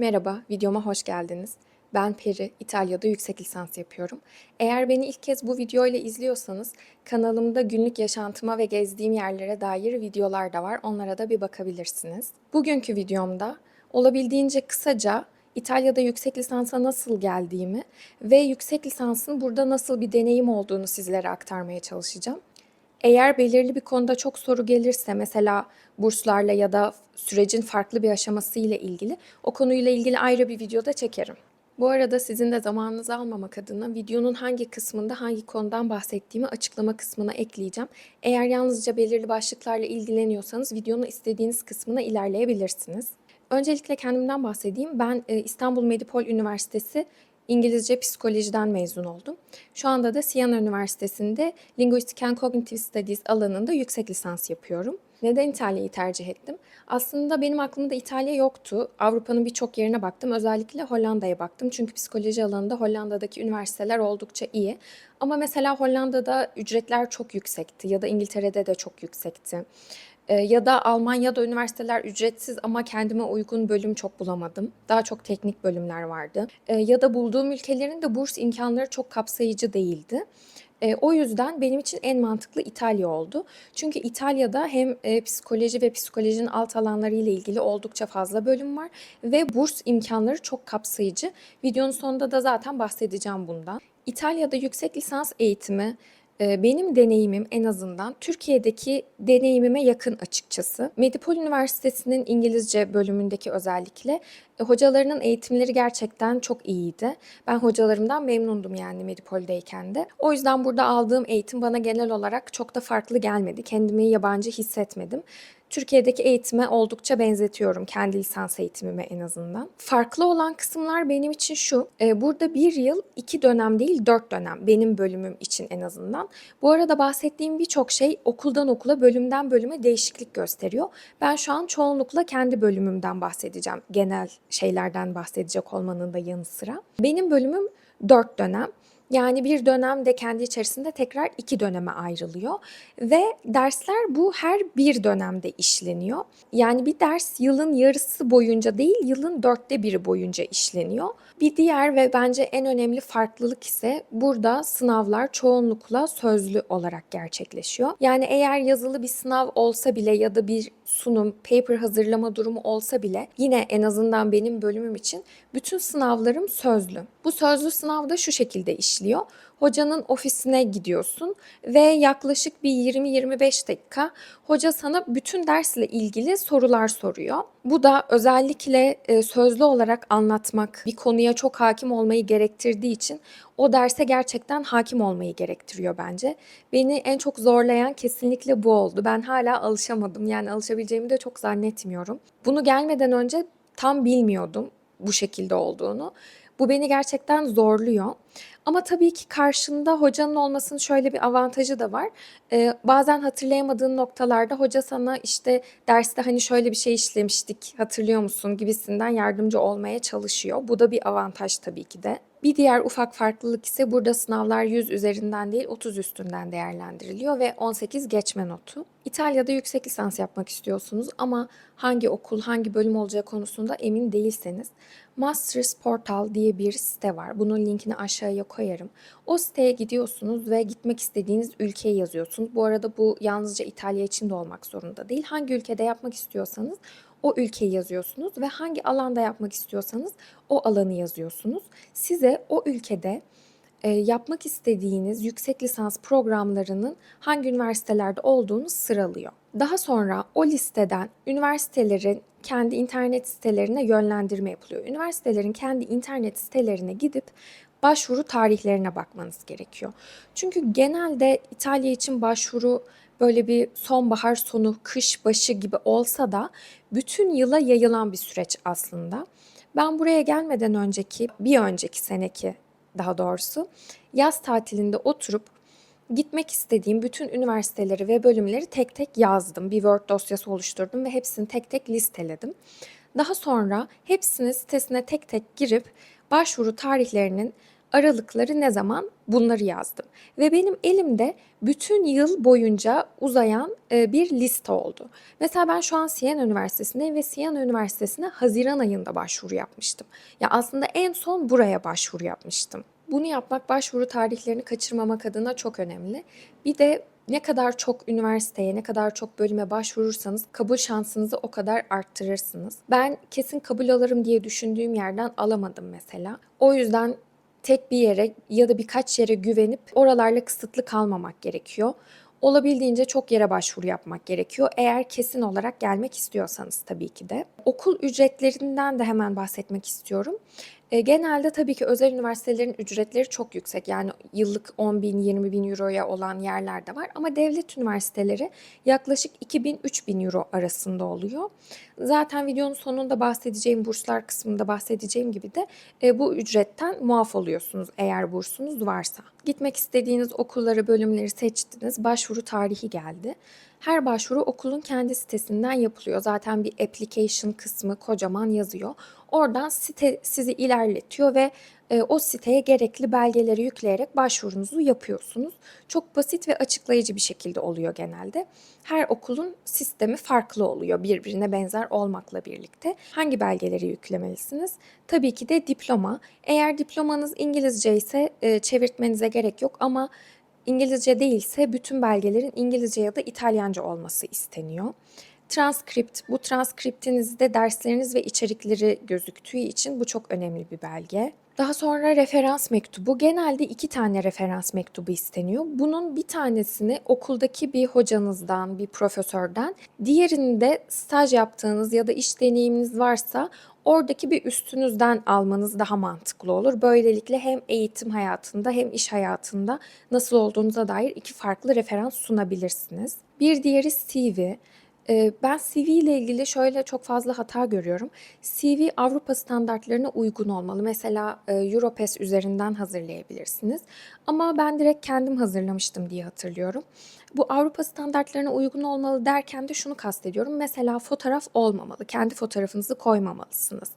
Merhaba, videoma hoş geldiniz. Ben Peri, İtalya'da yüksek lisans yapıyorum. Eğer beni ilk kez bu videoyla izliyorsanız kanalımda günlük yaşantıma ve gezdiğim yerlere dair videolar da var. Onlara da bir bakabilirsiniz. Bugünkü videomda olabildiğince kısaca İtalya'da yüksek lisansa nasıl geldiğimi ve yüksek lisansın burada nasıl bir deneyim olduğunu sizlere aktarmaya çalışacağım. Eğer belirli bir konuda çok soru gelirse mesela burslarla ya da sürecin farklı bir aşaması ile ilgili o konuyla ilgili ayrı bir videoda çekerim. Bu arada sizin de zamanınızı almamak adına videonun hangi kısmında hangi konudan bahsettiğimi açıklama kısmına ekleyeceğim. Eğer yalnızca belirli başlıklarla ilgileniyorsanız videonun istediğiniz kısmına ilerleyebilirsiniz. Öncelikle kendimden bahsedeyim. Ben e, İstanbul Medipol Üniversitesi İngilizce psikolojiden mezun oldum. Şu anda da Siena Üniversitesi'nde Linguistic and Cognitive Studies alanında yüksek lisans yapıyorum. Neden İtalya'yı tercih ettim? Aslında benim aklımda İtalya yoktu. Avrupa'nın birçok yerine baktım. Özellikle Hollanda'ya baktım. Çünkü psikoloji alanında Hollanda'daki üniversiteler oldukça iyi. Ama mesela Hollanda'da ücretler çok yüksekti ya da İngiltere'de de çok yüksekti. Ee, ya da Almanya'da üniversiteler ücretsiz ama kendime uygun bölüm çok bulamadım. Daha çok teknik bölümler vardı. Ee, ya da bulduğum ülkelerin de burs imkanları çok kapsayıcı değildi. E, o yüzden benim için en mantıklı İtalya oldu. Çünkü İtalya'da hem e, psikoloji ve psikolojinin alt alanları ile ilgili oldukça fazla bölüm var ve burs imkanları çok kapsayıcı. Videonun sonunda da zaten bahsedeceğim bundan. İtalya'da yüksek lisans eğitimi benim deneyimim en azından Türkiye'deki deneyimime yakın açıkçası. Medipol Üniversitesi'nin İngilizce bölümündeki özellikle e, hocalarının eğitimleri gerçekten çok iyiydi. Ben hocalarımdan memnundum yani Medipol'deyken de. O yüzden burada aldığım eğitim bana genel olarak çok da farklı gelmedi. Kendimi yabancı hissetmedim. Türkiye'deki eğitime oldukça benzetiyorum kendi lisans eğitimime en azından. Farklı olan kısımlar benim için şu. e, Burada bir yıl iki dönem değil dört dönem benim bölümüm için en azından. Bu arada bahsettiğim birçok şey okuldan okula bölümden bölüme değişiklik gösteriyor. Ben şu an çoğunlukla kendi bölümümden bahsedeceğim. Genel şeylerden bahsedecek olmanın da yanı sıra. Benim bölümüm dört dönem. Yani bir dönem de kendi içerisinde tekrar iki döneme ayrılıyor ve dersler bu her bir dönemde işleniyor. Yani bir ders yılın yarısı boyunca değil, yılın dörtte biri boyunca işleniyor. Bir diğer ve bence en önemli farklılık ise burada sınavlar çoğunlukla sözlü olarak gerçekleşiyor. Yani eğer yazılı bir sınav olsa bile ya da bir sunum, paper hazırlama durumu olsa bile yine en azından benim bölümüm için bütün sınavlarım sözlü. Bu sözlü sınavda şu şekilde işliyor. Hocanın ofisine gidiyorsun ve yaklaşık bir 20-25 dakika hoca sana bütün dersle ilgili sorular soruyor. Bu da özellikle e, sözlü olarak anlatmak, bir konuya çok hakim olmayı gerektirdiği için o derse gerçekten hakim olmayı gerektiriyor bence. Beni en çok zorlayan kesinlikle bu oldu. Ben hala alışamadım. Yani alışabileceğimi de çok zannetmiyorum. Bunu gelmeden önce tam bilmiyordum bu şekilde olduğunu. Bu beni gerçekten zorluyor. Ama tabii ki karşında hocanın olmasının şöyle bir avantajı da var. Ee, bazen hatırlayamadığın noktalarda hoca sana işte derste hani şöyle bir şey işlemiştik hatırlıyor musun gibisinden yardımcı olmaya çalışıyor. Bu da bir avantaj tabii ki de. Bir diğer ufak farklılık ise burada sınavlar 100 üzerinden değil 30 üstünden değerlendiriliyor ve 18 geçme notu. İtalya'da yüksek lisans yapmak istiyorsunuz ama hangi okul, hangi bölüm olacağı konusunda emin değilseniz Masters Portal diye bir site var. Bunun linkini aşağıya koyarım. O siteye gidiyorsunuz ve gitmek istediğiniz ülkeyi yazıyorsunuz. Bu arada bu yalnızca İtalya için de olmak zorunda değil. Hangi ülkede yapmak istiyorsanız o ülkeyi yazıyorsunuz ve hangi alanda yapmak istiyorsanız o alanı yazıyorsunuz. Size o ülkede e, yapmak istediğiniz yüksek lisans programlarının hangi üniversitelerde olduğunu sıralıyor. Daha sonra o listeden üniversitelerin kendi internet sitelerine yönlendirme yapılıyor. Üniversitelerin kendi internet sitelerine gidip başvuru tarihlerine bakmanız gerekiyor. Çünkü genelde İtalya için başvuru böyle bir sonbahar sonu, kış başı gibi olsa da bütün yıla yayılan bir süreç aslında. Ben buraya gelmeden önceki, bir önceki seneki daha doğrusu yaz tatilinde oturup gitmek istediğim bütün üniversiteleri ve bölümleri tek tek yazdım. Bir Word dosyası oluşturdum ve hepsini tek tek listeledim. Daha sonra hepsini sitesine tek tek girip başvuru tarihlerinin aralıkları ne zaman bunları yazdım. Ve benim elimde bütün yıl boyunca uzayan e, bir liste oldu. Mesela ben şu an Siena Üniversitesi'ndeyim ve Siena Üniversitesi'ne Haziran ayında başvuru yapmıştım. Ya aslında en son buraya başvuru yapmıştım. Bunu yapmak başvuru tarihlerini kaçırmamak adına çok önemli. Bir de ne kadar çok üniversiteye, ne kadar çok bölüme başvurursanız kabul şansınızı o kadar arttırırsınız. Ben kesin kabul alırım diye düşündüğüm yerden alamadım mesela. O yüzden tek bir yere ya da birkaç yere güvenip oralarla kısıtlı kalmamak gerekiyor. Olabildiğince çok yere başvuru yapmak gerekiyor. Eğer kesin olarak gelmek istiyorsanız tabii ki de. Okul ücretlerinden de hemen bahsetmek istiyorum. E, genelde tabii ki özel üniversitelerin ücretleri çok yüksek. Yani yıllık 10 bin, 20 bin euroya olan yerler de var. Ama devlet üniversiteleri yaklaşık 2 bin, 3 bin euro arasında oluyor. Zaten videonun sonunda bahsedeceğim burslar kısmında bahsedeceğim gibi de e, bu ücretten muaf oluyorsunuz eğer bursunuz varsa. Gitmek istediğiniz okulları, bölümleri seçtiniz. Başvuru tarihi geldi. Her başvuru okulun kendi sitesinden yapılıyor. Zaten bir application kısmı kocaman yazıyor. Oradan site sizi ilerletiyor ve e, o siteye gerekli belgeleri yükleyerek başvurunuzu yapıyorsunuz. Çok basit ve açıklayıcı bir şekilde oluyor genelde. Her okulun sistemi farklı oluyor birbirine benzer olmakla birlikte. Hangi belgeleri yüklemelisiniz? Tabii ki de diploma. Eğer diplomanız İngilizce ise e, çevirtmenize gerek yok ama İngilizce değilse bütün belgelerin İngilizce ya da İtalyanca olması isteniyor. Transkript, bu transkriptinizde dersleriniz ve içerikleri gözüktüğü için bu çok önemli bir belge. Daha sonra referans mektubu. Genelde iki tane referans mektubu isteniyor. Bunun bir tanesini okuldaki bir hocanızdan, bir profesörden, diğerini de staj yaptığınız ya da iş deneyiminiz varsa oradaki bir üstünüzden almanız daha mantıklı olur. Böylelikle hem eğitim hayatında hem iş hayatında nasıl olduğunuza dair iki farklı referans sunabilirsiniz. Bir diğeri CV. Ben CV ile ilgili şöyle çok fazla hata görüyorum. CV Avrupa standartlarına uygun olmalı. Mesela, Europass üzerinden hazırlayabilirsiniz ama ben direkt kendim hazırlamıştım diye hatırlıyorum. Bu Avrupa standartlarına uygun olmalı derken de şunu kastediyorum. Mesela fotoğraf olmamalı. Kendi fotoğrafınızı koymamalısınız.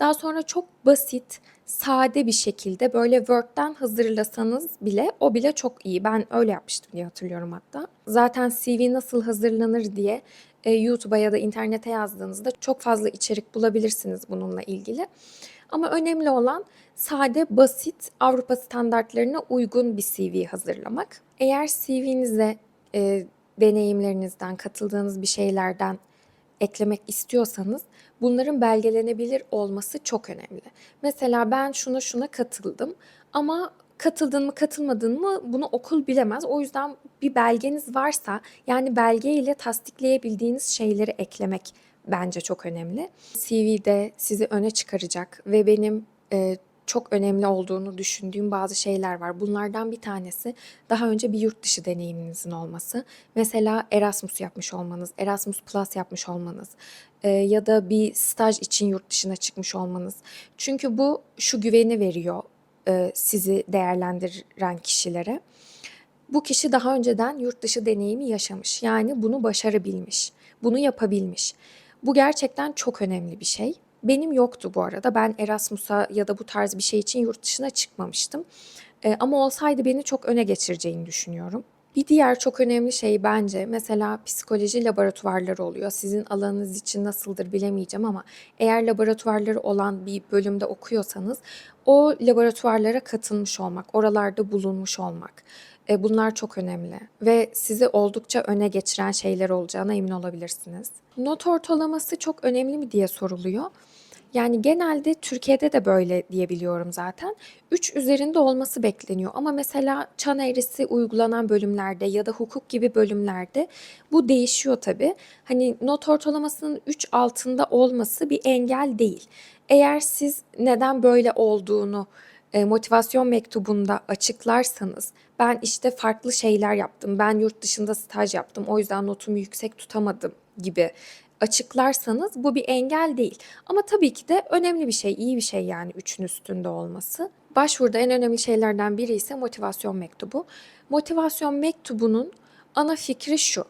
Daha sonra çok basit, sade bir şekilde böyle Word'den hazırlasanız bile o bile çok iyi. Ben öyle yapmıştım diye hatırlıyorum hatta. Zaten CV nasıl hazırlanır diye e, YouTube'a ya da internete yazdığınızda çok fazla içerik bulabilirsiniz bununla ilgili. Ama önemli olan sade, basit, Avrupa standartlarına uygun bir CV hazırlamak. Eğer CV'nize e, deneyimlerinizden, katıldığınız bir şeylerden eklemek istiyorsanız bunların belgelenebilir olması çok önemli. Mesela ben şuna şuna katıldım ama katıldın mı katılmadın mı bunu okul bilemez. O yüzden bir belgeniz varsa yani belge ile tasdikleyebildiğiniz şeyleri eklemek bence çok önemli. CV'de sizi öne çıkaracak ve benim e, çok önemli olduğunu düşündüğüm bazı şeyler var. Bunlardan bir tanesi daha önce bir yurt dışı deneyiminizin olması. Mesela Erasmus yapmış olmanız, Erasmus Plus yapmış olmanız e, ya da bir staj için yurt dışına çıkmış olmanız. Çünkü bu şu güveni veriyor e, sizi değerlendiren kişilere. Bu kişi daha önceden yurt dışı deneyimi yaşamış. Yani bunu başarabilmiş, bunu yapabilmiş. Bu gerçekten çok önemli bir şey. Benim yoktu bu arada. Ben Erasmus'a ya da bu tarz bir şey için yurt dışına çıkmamıştım. Ee, ama olsaydı beni çok öne geçireceğini düşünüyorum. Bir diğer çok önemli şey bence mesela psikoloji laboratuvarları oluyor. Sizin alanınız için nasıldır bilemeyeceğim ama eğer laboratuvarları olan bir bölümde okuyorsanız o laboratuvarlara katılmış olmak, oralarda bulunmuş olmak. E, bunlar çok önemli ve sizi oldukça öne geçiren şeyler olacağına emin olabilirsiniz. Not ortalaması çok önemli mi diye soruluyor. Yani genelde Türkiye'de de böyle diyebiliyorum zaten. 3 üzerinde olması bekleniyor ama mesela çan eğrisi uygulanan bölümlerde ya da hukuk gibi bölümlerde bu değişiyor tabii. Hani not ortalamasının 3 altında olması bir engel değil. Eğer siz neden böyle olduğunu motivasyon mektubunda açıklarsanız ben işte farklı şeyler yaptım, ben yurt dışında staj yaptım, o yüzden notumu yüksek tutamadım gibi açıklarsanız bu bir engel değil. Ama tabii ki de önemli bir şey, iyi bir şey yani üçün üstünde olması. Başvuruda en önemli şeylerden biri ise motivasyon mektubu. Motivasyon mektubunun ana fikri şu.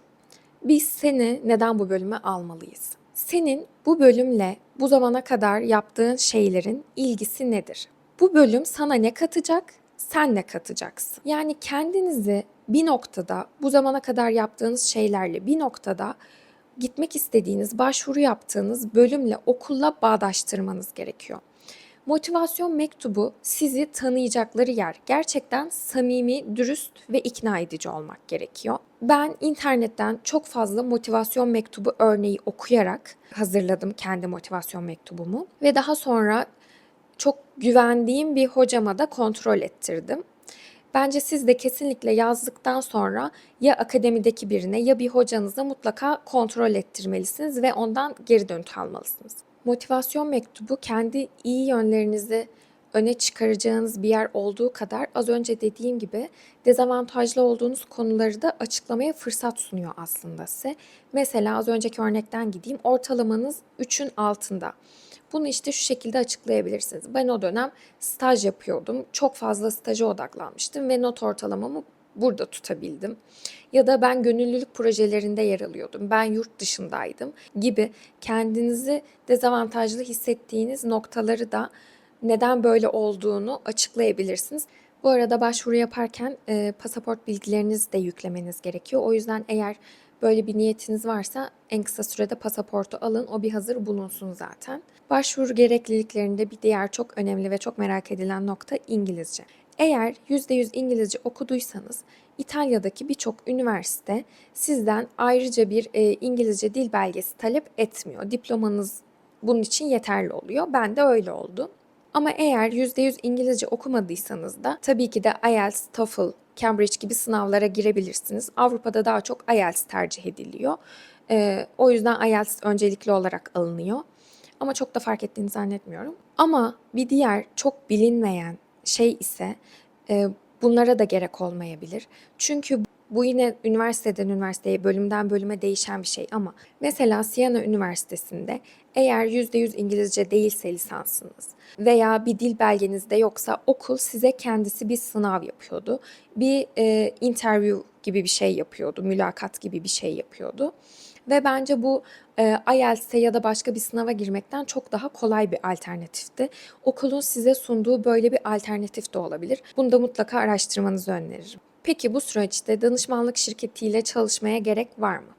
Biz seni neden bu bölüme almalıyız? Senin bu bölümle bu zamana kadar yaptığın şeylerin ilgisi nedir? Bu bölüm sana ne katacak sen ne katacaksın? Yani kendinizi bir noktada bu zamana kadar yaptığınız şeylerle bir noktada gitmek istediğiniz, başvuru yaptığınız bölümle, okulla bağdaştırmanız gerekiyor. Motivasyon mektubu sizi tanıyacakları yer. Gerçekten samimi, dürüst ve ikna edici olmak gerekiyor. Ben internetten çok fazla motivasyon mektubu örneği okuyarak hazırladım kendi motivasyon mektubumu ve daha sonra güvendiğim bir hocama da kontrol ettirdim. Bence siz de kesinlikle yazdıktan sonra ya akademideki birine ya bir hocanıza mutlaka kontrol ettirmelisiniz ve ondan geri dönüt almalısınız. Motivasyon mektubu kendi iyi yönlerinizi öne çıkaracağınız bir yer olduğu kadar az önce dediğim gibi dezavantajlı olduğunuz konuları da açıklamaya fırsat sunuyor aslında size. Mesela az önceki örnekten gideyim. Ortalamanız 3'ün altında. Bunu işte şu şekilde açıklayabilirsiniz. Ben o dönem staj yapıyordum. Çok fazla staja odaklanmıştım ve not ortalamamı burada tutabildim. Ya da ben gönüllülük projelerinde yer alıyordum. Ben yurt dışındaydım gibi kendinizi dezavantajlı hissettiğiniz noktaları da neden böyle olduğunu açıklayabilirsiniz. Bu arada başvuru yaparken e, pasaport bilgilerinizi de yüklemeniz gerekiyor. O yüzden eğer böyle bir niyetiniz varsa en kısa sürede pasaportu alın. O bir hazır bulunsun zaten. Başvuru gerekliliklerinde bir diğer çok önemli ve çok merak edilen nokta İngilizce. Eğer %100 İngilizce okuduysanız İtalya'daki birçok üniversite sizden ayrıca bir e, İngilizce dil belgesi talep etmiyor. Diplomanız bunun için yeterli oluyor. Ben de öyle oldu. Ama eğer %100 İngilizce okumadıysanız da tabii ki de IELTS, TOEFL, Cambridge gibi sınavlara girebilirsiniz. Avrupa'da daha çok IELTS tercih ediliyor. Ee, o yüzden IELTS öncelikli olarak alınıyor. Ama çok da fark ettiğini zannetmiyorum. Ama bir diğer çok bilinmeyen şey ise e, bunlara da gerek olmayabilir. Çünkü bu yine üniversiteden üniversiteye, bölümden bölüme değişen bir şey ama mesela Siena Üniversitesi'nde eğer %100 İngilizce değilse lisansınız veya bir dil belgenizde yoksa okul size kendisi bir sınav yapıyordu. Bir e, interview gibi bir şey yapıyordu, mülakat gibi bir şey yapıyordu. Ve bence bu e, IELTS'e ya da başka bir sınava girmekten çok daha kolay bir alternatifti. Okulun size sunduğu böyle bir alternatif de olabilir. Bunu da mutlaka araştırmanızı öneririm. Peki bu süreçte danışmanlık şirketiyle çalışmaya gerek var mı?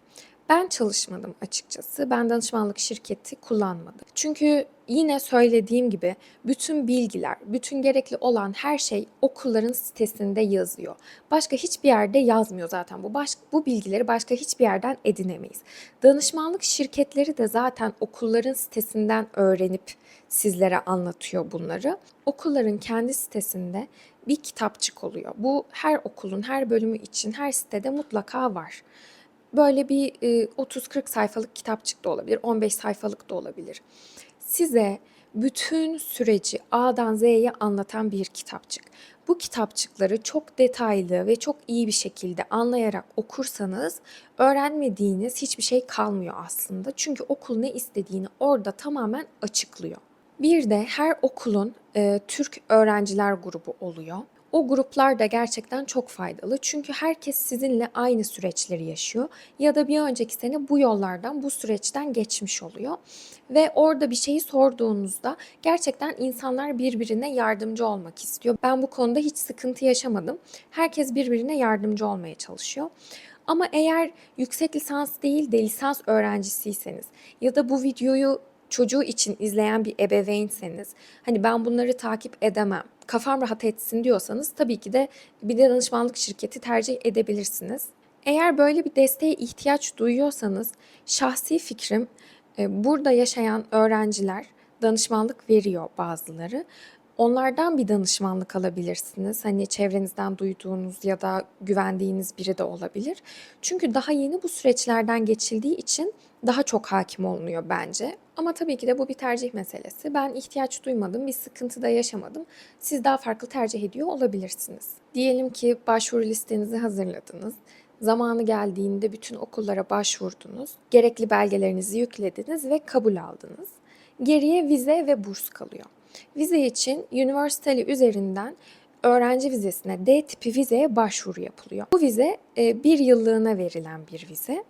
Ben çalışmadım açıkçası. Ben danışmanlık şirketi kullanmadım. Çünkü yine söylediğim gibi bütün bilgiler, bütün gerekli olan her şey okulların sitesinde yazıyor. Başka hiçbir yerde yazmıyor zaten bu. Baş, bu bilgileri başka hiçbir yerden edinemeyiz. Danışmanlık şirketleri de zaten okulların sitesinden öğrenip sizlere anlatıyor bunları. Okulların kendi sitesinde bir kitapçık oluyor. Bu her okulun, her bölümü için her sitede mutlaka var. Böyle bir 30-40 sayfalık kitapçık da olabilir, 15 sayfalık da olabilir. Size bütün süreci A'dan Z'ye anlatan bir kitapçık. Bu kitapçıkları çok detaylı ve çok iyi bir şekilde anlayarak okursanız öğrenmediğiniz hiçbir şey kalmıyor aslında. Çünkü okul ne istediğini orada tamamen açıklıyor. Bir de her okulun e, Türk öğrenciler grubu oluyor. O gruplar da gerçekten çok faydalı. Çünkü herkes sizinle aynı süreçleri yaşıyor ya da bir önceki sene bu yollardan, bu süreçten geçmiş oluyor. Ve orada bir şeyi sorduğunuzda gerçekten insanlar birbirine yardımcı olmak istiyor. Ben bu konuda hiç sıkıntı yaşamadım. Herkes birbirine yardımcı olmaya çalışıyor. Ama eğer yüksek lisans değil de lisans öğrencisiyseniz ya da bu videoyu çocuğu için izleyen bir ebeveynseniz hani ben bunları takip edemem kafam rahat etsin diyorsanız tabii ki de bir de danışmanlık şirketi tercih edebilirsiniz. Eğer böyle bir desteğe ihtiyaç duyuyorsanız şahsi fikrim e, burada yaşayan öğrenciler danışmanlık veriyor bazıları. Onlardan bir danışmanlık alabilirsiniz. Hani çevrenizden duyduğunuz ya da güvendiğiniz biri de olabilir. Çünkü daha yeni bu süreçlerden geçildiği için daha çok hakim olunuyor bence. Ama tabii ki de bu bir tercih meselesi. Ben ihtiyaç duymadım, bir sıkıntı da yaşamadım. Siz daha farklı tercih ediyor olabilirsiniz. Diyelim ki başvuru listenizi hazırladınız. Zamanı geldiğinde bütün okullara başvurdunuz. Gerekli belgelerinizi yüklediniz ve kabul aldınız. Geriye vize ve burs kalıyor. Vize için Universally üzerinden öğrenci vizesine D tipi vizeye başvuru yapılıyor. Bu vize e, bir yıllığına verilen bir vize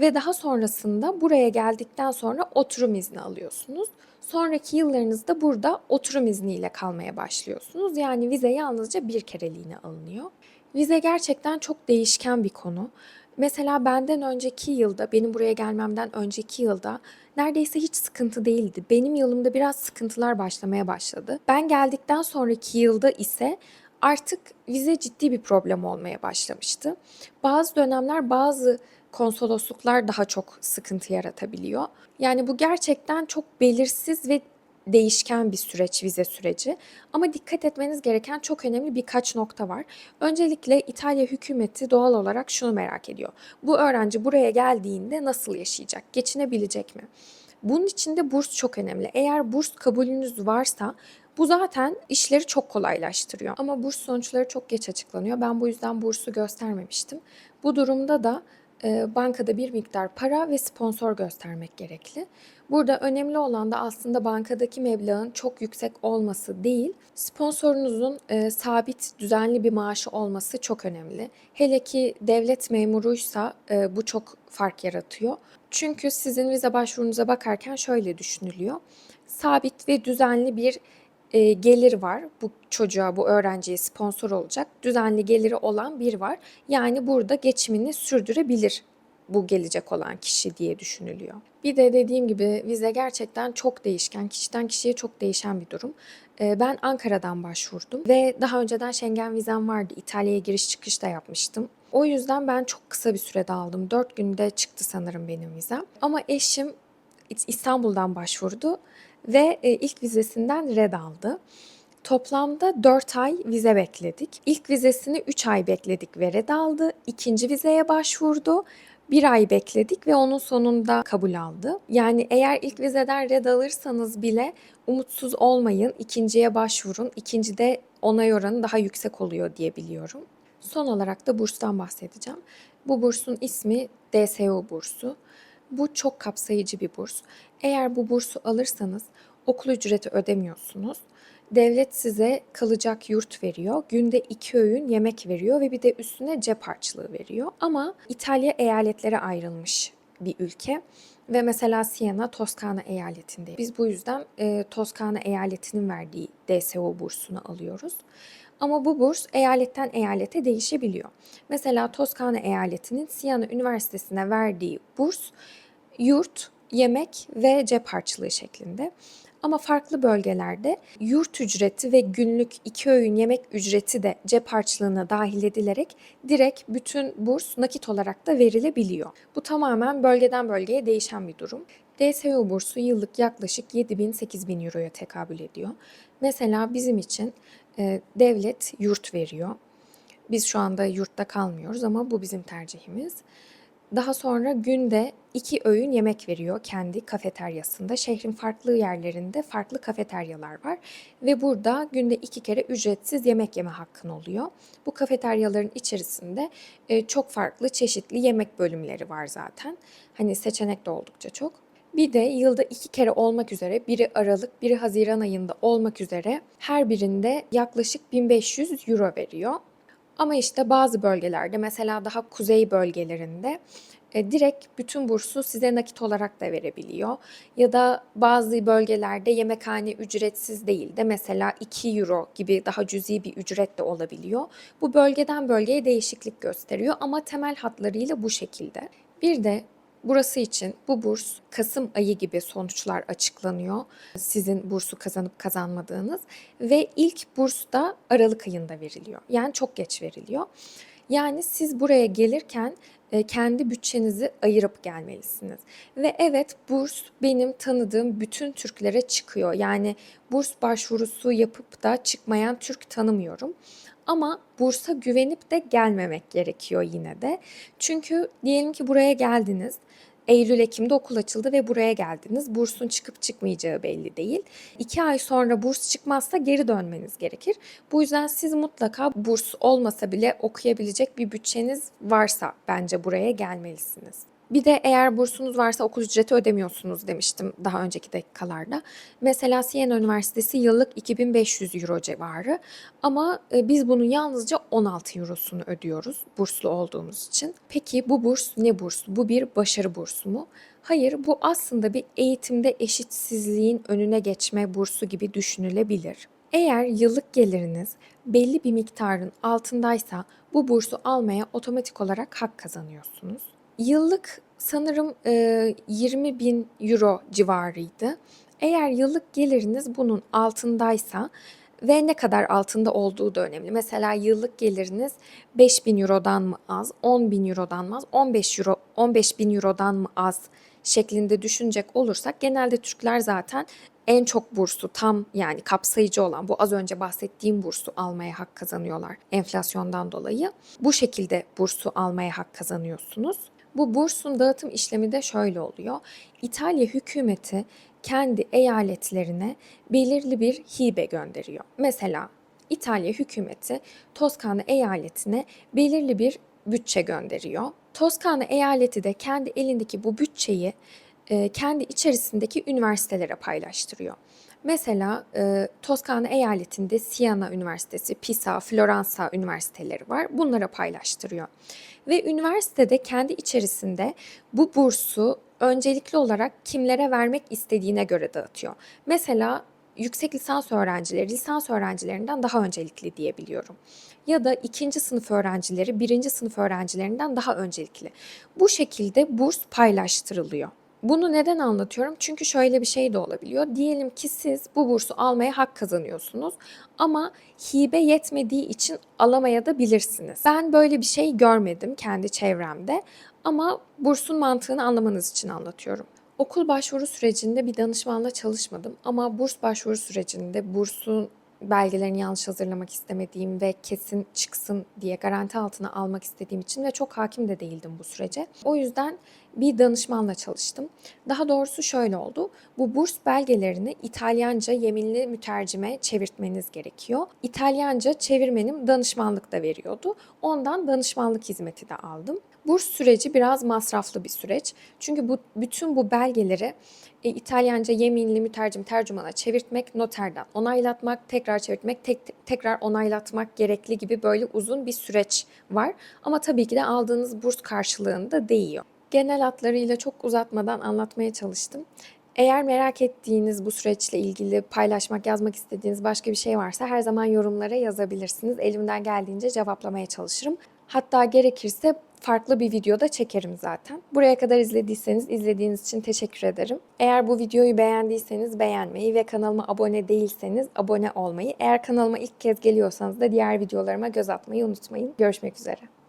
ve daha sonrasında buraya geldikten sonra oturum izni alıyorsunuz. Sonraki yıllarınızda burada oturum izniyle kalmaya başlıyorsunuz. Yani vize yalnızca bir kereliğine alınıyor. Vize gerçekten çok değişken bir konu. Mesela benden önceki yılda, benim buraya gelmemden önceki yılda neredeyse hiç sıkıntı değildi. Benim yılımda biraz sıkıntılar başlamaya başladı. Ben geldikten sonraki yılda ise artık vize ciddi bir problem olmaya başlamıştı. Bazı dönemler bazı konsolosluklar daha çok sıkıntı yaratabiliyor. Yani bu gerçekten çok belirsiz ve değişken bir süreç, vize süreci. Ama dikkat etmeniz gereken çok önemli birkaç nokta var. Öncelikle İtalya hükümeti doğal olarak şunu merak ediyor. Bu öğrenci buraya geldiğinde nasıl yaşayacak? Geçinebilecek mi? Bunun için de burs çok önemli. Eğer burs kabulünüz varsa bu zaten işleri çok kolaylaştırıyor. Ama burs sonuçları çok geç açıklanıyor. Ben bu yüzden bursu göstermemiştim. Bu durumda da bankada bir miktar para ve sponsor göstermek gerekli. Burada önemli olan da aslında bankadaki meblağın çok yüksek olması değil, sponsorunuzun e, sabit, düzenli bir maaşı olması çok önemli. Hele ki devlet memuruysa e, bu çok fark yaratıyor. Çünkü sizin vize başvurunuza bakarken şöyle düşünülüyor. Sabit ve düzenli bir e, gelir var. Bu çocuğa, bu öğrenciye sponsor olacak. Düzenli geliri olan bir var. Yani burada geçimini sürdürebilir bu gelecek olan kişi diye düşünülüyor. Bir de dediğim gibi vize gerçekten çok değişken, kişiden kişiye çok değişen bir durum. E, ben Ankara'dan başvurdum ve daha önceden Schengen vizem vardı. İtalya'ya giriş çıkış da yapmıştım. O yüzden ben çok kısa bir sürede aldım. 4 günde çıktı sanırım benim vizem. Ama eşim İstanbul'dan başvurdu ve e, ilk vizesinden red aldı. Toplamda 4 ay vize bekledik. İlk vizesini 3 ay bekledik ve red aldı. İkinci vizeye başvurdu. Bir ay bekledik ve onun sonunda kabul aldı. Yani eğer ilk vizeden red alırsanız bile umutsuz olmayın. İkinciye başvurun. İkincide onay oranı daha yüksek oluyor diye biliyorum. Son olarak da burstan bahsedeceğim. Bu bursun ismi DSO bursu. Bu çok kapsayıcı bir burs. Eğer bu bursu alırsanız okul ücreti ödemiyorsunuz. Devlet size kalacak yurt veriyor. Günde iki öğün yemek veriyor ve bir de üstüne cep harçlığı veriyor. Ama İtalya eyaletlere ayrılmış bir ülke. Ve mesela Siena Toskana eyaletinde. Biz bu yüzden e, Toskana eyaletinin verdiği DSO bursunu alıyoruz. Ama bu burs eyaletten eyalete değişebiliyor. Mesela Toskana eyaletinin Siena Üniversitesi'ne verdiği burs yurt, yemek ve cep harçlığı şeklinde. Ama farklı bölgelerde yurt ücreti ve günlük iki öğün yemek ücreti de cep harçlığına dahil edilerek direkt bütün burs nakit olarak da verilebiliyor. Bu tamamen bölgeden bölgeye değişen bir durum. DSO bursu yıllık yaklaşık 7 bin 8 bin euroya tekabül ediyor. Mesela bizim için e, devlet yurt veriyor. Biz şu anda yurtta kalmıyoruz ama bu bizim tercihimiz. Daha sonra günde iki öğün yemek veriyor kendi kafeteryasında. Şehrin farklı yerlerinde farklı kafeteryalar var ve burada günde iki kere ücretsiz yemek yeme hakkın oluyor. Bu kafeteryaların içerisinde e, çok farklı çeşitli yemek bölümleri var zaten. Hani seçenek de oldukça çok. Bir de yılda iki kere olmak üzere biri Aralık, biri Haziran ayında olmak üzere her birinde yaklaşık 1500 euro veriyor. Ama işte bazı bölgelerde mesela daha kuzey bölgelerinde e, direkt bütün bursu size nakit olarak da verebiliyor. Ya da bazı bölgelerde yemekhane ücretsiz değil de mesela 2 euro gibi daha cüzi bir ücret de olabiliyor. Bu bölgeden bölgeye değişiklik gösteriyor ama temel hatlarıyla bu şekilde. Bir de Burası için bu burs Kasım ayı gibi sonuçlar açıklanıyor. Sizin bursu kazanıp kazanmadığınız ve ilk burs da Aralık ayında veriliyor. Yani çok geç veriliyor. Yani siz buraya gelirken e, kendi bütçenizi ayırıp gelmelisiniz. Ve evet burs benim tanıdığım bütün Türklere çıkıyor. Yani burs başvurusu yapıp da çıkmayan Türk tanımıyorum. Ama bursa güvenip de gelmemek gerekiyor yine de. Çünkü diyelim ki buraya geldiniz. Eylül-Ekim'de okul açıldı ve buraya geldiniz. Bursun çıkıp çıkmayacağı belli değil. İki ay sonra burs çıkmazsa geri dönmeniz gerekir. Bu yüzden siz mutlaka burs olmasa bile okuyabilecek bir bütçeniz varsa bence buraya gelmelisiniz. Bir de eğer bursunuz varsa okul ücreti ödemiyorsunuz demiştim daha önceki dakikalarda. Mesela Siena Üniversitesi yıllık 2500 euro civarı ama e, biz bunun yalnızca 16 eurosunu ödüyoruz burslu olduğumuz için. Peki bu burs ne bursu? Bu bir başarı bursu mu? Hayır, bu aslında bir eğitimde eşitsizliğin önüne geçme bursu gibi düşünülebilir. Eğer yıllık geliriniz belli bir miktarın altındaysa bu bursu almaya otomatik olarak hak kazanıyorsunuz. Yıllık sanırım e, 20 bin euro civarıydı. Eğer yıllık geliriniz bunun altındaysa ve ne kadar altında olduğu da önemli. Mesela yıllık geliriniz 5 bin eurodan mı az, 10 bin eurodan mı az, 15 euro, 15 bin eurodan mı az şeklinde düşünecek olursak genelde Türkler zaten en çok bursu tam yani kapsayıcı olan bu az önce bahsettiğim bursu almaya hak kazanıyorlar enflasyondan dolayı. Bu şekilde bursu almaya hak kazanıyorsunuz. Bu bursun dağıtım işlemi de şöyle oluyor. İtalya hükümeti kendi eyaletlerine belirli bir hibe gönderiyor. Mesela İtalya hükümeti Toskana eyaletine belirli bir bütçe gönderiyor. Toskana eyaleti de kendi elindeki bu bütçeyi e, kendi içerisindeki üniversitelere paylaştırıyor. Mesela e, Toskana eyaletinde Siena Üniversitesi, Pisa, Floransa üniversiteleri var. Bunlara paylaştırıyor. Ve üniversitede kendi içerisinde bu bursu öncelikli olarak kimlere vermek istediğine göre dağıtıyor. Mesela yüksek lisans öğrencileri lisans öğrencilerinden daha öncelikli diyebiliyorum. Ya da ikinci sınıf öğrencileri birinci sınıf öğrencilerinden daha öncelikli. Bu şekilde burs paylaştırılıyor. Bunu neden anlatıyorum? Çünkü şöyle bir şey de olabiliyor. Diyelim ki siz bu bursu almaya hak kazanıyorsunuz ama hibe yetmediği için alamaya da bilirsiniz. Ben böyle bir şey görmedim kendi çevremde ama bursun mantığını anlamanız için anlatıyorum. Okul başvuru sürecinde bir danışmanla çalışmadım ama burs başvuru sürecinde bursun belgelerini yanlış hazırlamak istemediğim ve kesin çıksın diye garanti altına almak istediğim için ve çok hakim de değildim bu sürece. O yüzden bir danışmanla çalıştım. Daha doğrusu şöyle oldu. Bu burs belgelerini İtalyanca yeminli mütercime çevirtmeniz gerekiyor. İtalyanca çevirmenim danışmanlık da veriyordu. Ondan danışmanlık hizmeti de aldım. Burs süreci biraz masraflı bir süreç. Çünkü bu bütün bu belgeleri e, İtalyanca yeminli mütercim tercümana çevirtmek, noterden onaylatmak, tekrar çevirtmek, tek, tekrar onaylatmak gerekli gibi böyle uzun bir süreç var. Ama tabii ki de aldığınız burs karşılığında değiyor. Genel hatlarıyla çok uzatmadan anlatmaya çalıştım. Eğer merak ettiğiniz bu süreçle ilgili paylaşmak, yazmak istediğiniz başka bir şey varsa her zaman yorumlara yazabilirsiniz. Elimden geldiğince cevaplamaya çalışırım. Hatta gerekirse farklı bir videoda çekerim zaten. Buraya kadar izlediyseniz izlediğiniz için teşekkür ederim. Eğer bu videoyu beğendiyseniz beğenmeyi ve kanalıma abone değilseniz abone olmayı, eğer kanalıma ilk kez geliyorsanız da diğer videolarıma göz atmayı unutmayın. Görüşmek üzere.